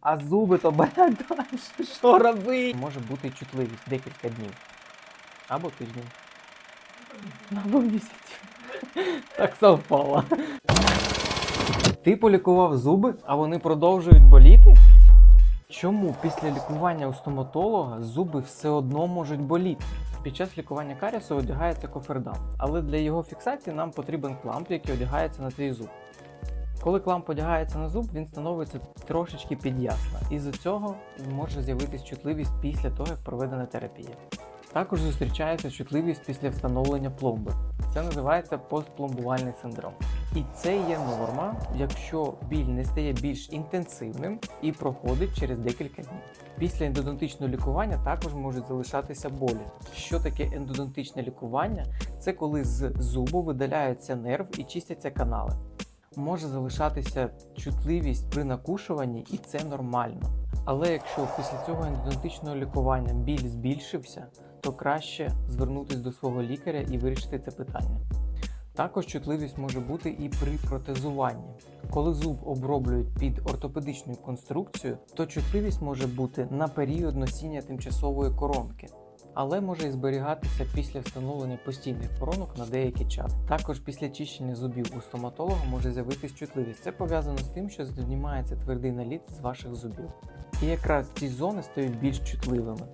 а зуби то далі. Що робити? Може бути чутливість декілька днів. Або тиждень. Або місяць. Так совпало. Ти полікував зуби, а вони продовжують боліти? Чому після лікування у стоматолога зуби все одно можуть боліти? Під час лікування карісу одягається кофердам, але для його фіксації нам потрібен кламп, який одягається на твій зуб. Коли кламп одягається на зуб, він становиться трошечки підясно, і з цього може з'явитись чутливість після того, як проведена терапія. Також зустрічається чутливість після встановлення пломби. Це називається постпломбувальний синдром. І це є норма, якщо біль не стає більш інтенсивним і проходить через декілька днів. Після ендодонтичного лікування також можуть залишатися болі. Що таке ендодонтичне лікування? Це коли з зубу видаляється нерв і чистяться канали. Може залишатися чутливість при накушуванні, і це нормально. Але якщо після цього ендодонтичного лікування біль збільшився, то краще звернутися до свого лікаря і вирішити це питання. Також чутливість може бути і при протезуванні. Коли зуб оброблюють під ортопедичною конструкцією, то чутливість може бути на період носіння тимчасової коронки, але може і зберігатися після встановлення постійних коронок на деякий час. Також після чищення зубів у стоматолога може з'явитись чутливість. Це пов'язано з тим, що знімається твердий наліт з ваших зубів. І якраз ці зони стають більш чутливими.